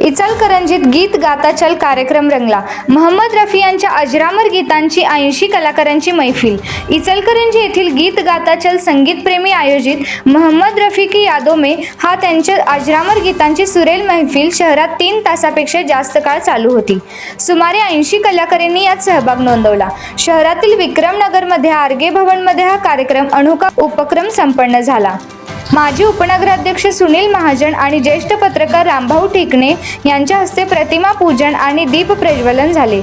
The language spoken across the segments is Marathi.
इचलकरंजीत गीत गाता चल कार्यक्रम रंगला. महम्मद रफी यांच्या अजरामर गीतांची ऐंशी कलाकारांची मैफिल. इचलकरंजी येथील गीत गाता चल संगीतप्रेमी आयोजित महम्मद रफी की यादों में हा त्यांच्या अजरामर गीतांची सुरेल मैफिल शहरात तीन तासापेक्षा जास्त काळ चालू होती. सुमारे ऐंशी कलाकारांनी यात सहभाग नोंदवला. शहरातील विक्रमनगरमध्ये आर्गे भवनमध्ये हा कार्यक्रम अनोखा उपक्रम संपन्न झाला. माजी उपनगराध्यक्ष सुनील महाजन आणि ज्येष्ठ पत्रकार रामभाऊ ठेकणे यांच्या हस्ते प्रतिमा पूजन आणि दीप प्रज्वलन झाले.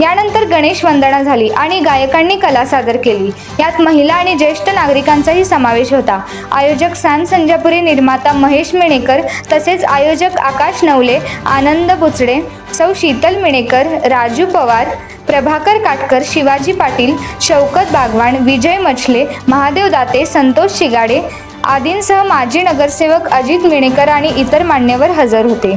यानंतर गणेश वंदना झाली आणि गायकांनी कला सादर केली. यात महिला आणि ज्येष्ठ नागरिकांचाही समावेश होता. आयोजक सान संजापुरी निर्माता महेश मिणेकर तसेच आयोजक आकाश नवले आनंद बुचडे सौ शीतल मिणेकर राजू पवार प्रभाकर काटकर शिवाजी पाटील शौकत बागवान विजय मछले महादेव दाते संतोष शिगाडे आदींसह माजी नगरसेवक अजित मिणेकर आणि इतर मान्यवर हजर होते.